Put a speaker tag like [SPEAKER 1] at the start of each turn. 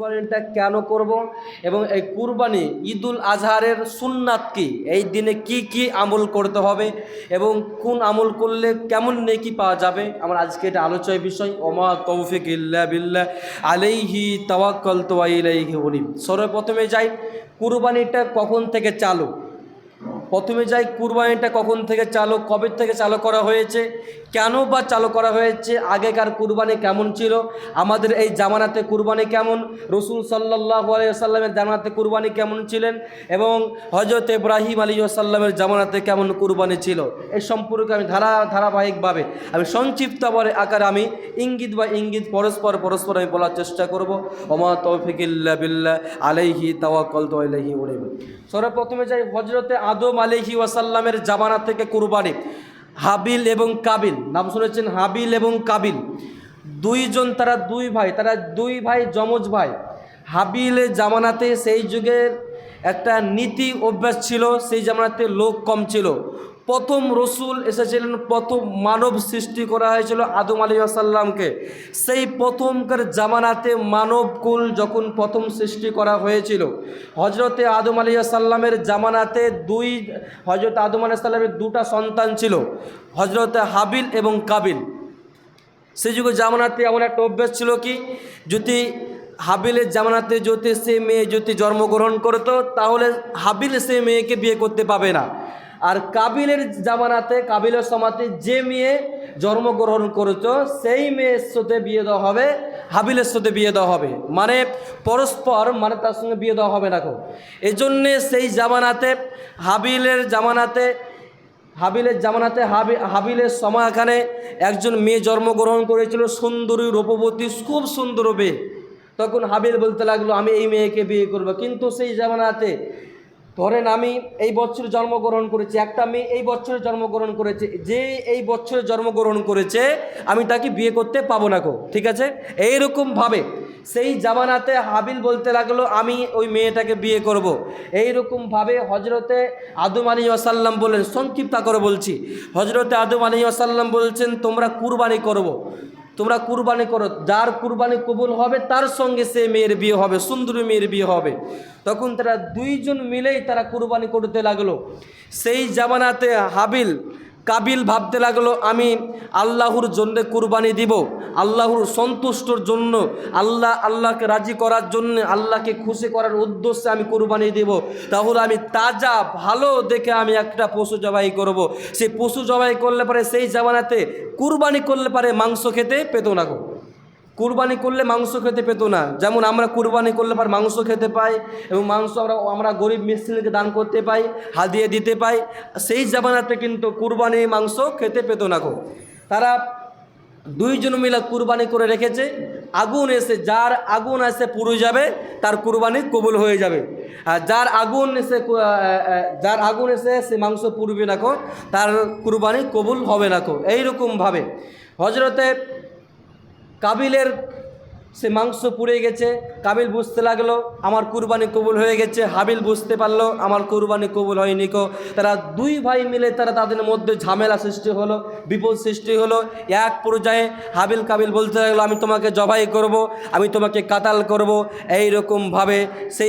[SPEAKER 1] কুরবানিটা কেন করব এবং এই কুরবানি ঈদুল আজহারের সুন্নাত কি? এই দিনে কি কি আমল করতে হবে এবং কোন আমল করলে কেমন নেকি পাওয়া যাবে? আমার আজকে এটা আলোচনার বিষয়, ওমা তৌফিক ইল্লা বিল্লাহ, আলাইহি তাওয়াক্কাল তো আলাইহি উনিব। সর্বপ্রথমে যাই, কুরবানিটা কখন থেকে চালু? প্রথমে যাই কুরবানিটা কখন থেকে চালু, কবে থেকে চালু করা হয়েছে, কেন বা চালু করা হয়েছে, আগেকার কুরবানি কেমন ছিল, আমাদের এই জামানাতে কুরবানি কেমন, রসুল সাল্লাহ আলিয়াল্লামের জামানাতে কুরবানি কেমন ছিলেন, এবং হজরত ইব্রাহিম আলী আসাল্লামের জামানাতে কেমন কুরবানি ছিল এই সম্পর্কে আমি ধারা, ধারাবাহিকভাবে আমি সংক্ষিপ্ত বলে আকারে আমি ইঙ্গিত বা ইঙ্গিত পরস্পর পরস্পর আমি বলার চেষ্টা করব। ওমা তৌফিকিল্লা বিল্লা আলাইহি তাওয়াক্কাল তো আলাইহি উনিব। সর্বপ্রথমে যাই হজরতে আদম আলহি ওয়াসাল্লামের জামানা থেকে কুরবানি। হাবিল এবং কাবিল, নাম শুনেছেন হাবিল এবং কাবিল। দুইজন তারা দুই ভাই, তারা দুই ভাই যমজ ভাই। হাবিলের জামানাতে সেই যুগের একটা নীতি অভ্যাস ছিল, সেই জামানাতে লোক কম ছিল। প্রথম রসুল এসেছিলেন, প্রথম মানব সৃষ্টি করা হয়েছিল আদম আলী আসাল্লামকে সেই প্রথমকার জামানাতে মানবকুল যখন প্রথম সৃষ্টি করা হয়েছিল হজরতে আদম আলী আসাল্লামের জামানাতে দুই হজরত আদম আলী সাল্লামের দুটা সন্তান ছিল হজরতে হাবিল এবং কাবিল। সেই যুগে জামানাতে এমন একটা অভ্যাস ছিল কি, যদি হাবিলের জামানাতে যদি সে মেয়ে যদি জন্মগ্রহণ করতো, তাহলে হাবিল সে মেয়েকে বিয়ে করতে পাবে না। আর কাবিলের জামানাতে, কাবিলের সমাতে যে মেয়ে জন্মগ্রহণ করেছ, সেই মেয়ের সাথে বিয়ে দেওয়া হবে, হাবিলের সাথে বিয়ে দেওয়া হবে। মানে পরস্পর মানে তার সঙ্গে বিয়ে দেওয়া হবে না এই জন্যে সেই জামানাতে, হাবিলের জামানাতে হাবিলের জামানাতে হাবি, হাবিলের সময় এখানে একজন মেয়ে জন্মগ্রহণ করেছিল, সুন্দরী রূপবতী, খুব সুন্দর মেয়ে। তখন হাবিল বলতে লাগল, আমি এই মেয়েকে বিয়ে করব। কিন্তু সেই জামানাতে ধরেন আমি এই বছর জন্মগ্রহণ করেছি, একটা মেয়ে এই বছরে জন্মগ্রহণ করেছে, যে এই বছরে জন্মগ্রহণ করেছে, আমি তাকে বিয়ে করতে পাবো না কো ঠিক আছে এইরকমভাবে সেই জামানাতে হাবিল বলতে লাগল, আমি ওই মেয়েটাকে বিয়ে করব। এইরকমভাবে হজরতে আদম আলী আসাল্লাম বললেন সংক্ষিপ্ত করে বলছি হজরতে আদম আলী আসাল্লাম বলছেন, তোমরা কুরবানি করব তোমরা কুরবানি করো, যার কুরবানি কবুল হবে, তার সঙ্গে সে মেয়ের বিয়ে হবে, সুন্দরী মেয়ের বিয়ে হবে। তখন তারা দুইজন মিলেই তারা কুরবানি করতে লাগল। সেই জামানাতে হাবিল কাবিল ভাবতে লাগল আমি আল্লাহর জন্য কুরবানি দিব, আল্লাহর সন্তুষ্টর জন্য, আল্লাহ, আল্লাহকে রাজি করার জন্য, আল্লাহকে খুশি করার উদ্দেশ্যে আমি কুরবানি দিব তাহলে আমি তাজা, ভালো দেখে আমি একটা পশু জবাই করব। সেই পশু জবাই করলে পারে সেই জামানাতে কুরবানি করলে পারে মাংস খেতে পেত না গো কুরবানি করলে মাংস খেতে পেতো না। যেমন আমরা কুরবানি করলে পর মাংস খেতে পাই এবং মাংস আমরা আমরা গরিব মিস্ত্রিকে দান করতে পাই, হাদিয়ে দিতে পাই, সেই জামানাতে কিন্তু কুরবানি মাংস খেতে পেতো না গো। তারা দুইজন মিলে কুরবানি করে রেখেছে, আগুন এসে, যার আগুন এসে পুড়ে যাবে, তার কুরবানি কবুল হয়ে যাবে। আর যার আগুন এসে যার আগুন এসে সে মাংস পুরবে না কো তার কুরবানি কবুল হবে না কো এইরকমভাবে। হজরতে কাবিলের সে মাংস পুড়ে গেছে, কাবিল বুঝতে লাগল, আমার কুরবানি কবুল হয়ে গেছে। হাবিল বুঝতে পারল, আমার কুরবানি কবুল হয়নি কো তারা দুই ভাই মিলে তারা তাদের মধ্যে ঝামেলা সৃষ্টি হলো, বিপদ সৃষ্টি হলো। এক পর্যায়ে হাবিল কাবিল বলতে লাগল, আমি তোমাকে জবাই করব, আমি তোমাকে কাতাল করব। এইরকমভাবে সেই